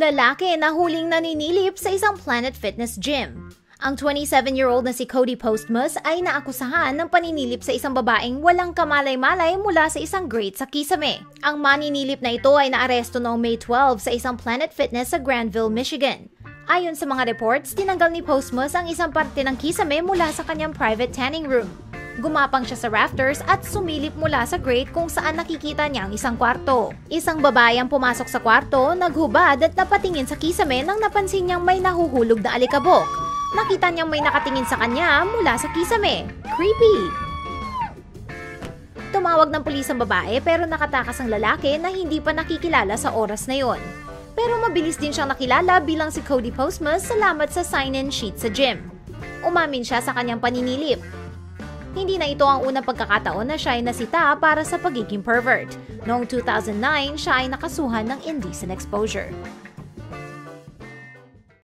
Lalaki na huling naninilip sa isang Planet Fitness gym. Ang 27-year-old na si Cody Postmus ay naakusahan ng paninilip sa isang babaeng walang kamalay-malay mula sa isang grade sa Kisame. Ang maninilip na ito ay naaresto noong May 12 sa isang Planet Fitness sa Granville, Michigan. Ayon sa mga reports, tinanggal ni Postmus ang isang parte ng kisame mula sa kanyang private tanning room. Gumapang siya sa rafters at sumilip mula sa grate kung saan nakikita niya ang isang kwarto. Isang babae ang pumasok sa kwarto, naghubad at napatingin sa kisame nang napansin niyang may nahuhulog na alikabok. Nakita niyang may nakatingin sa kanya mula sa kisame. Creepy! Tumawag ng pulis ang babae pero nakatakas ang lalaki na hindi pa nakikilala sa oras na yon. Pero mabilis din siyang nakilala bilang si Cody Postmas salamat sa sign-in sheet sa gym. Umamin siya sa kanyang paninilip. Hindi na ito ang unang pagkakataon na siya ay nasita para sa pagiging pervert. Noong 2009, siya ay nakasuhan ng indecent exposure.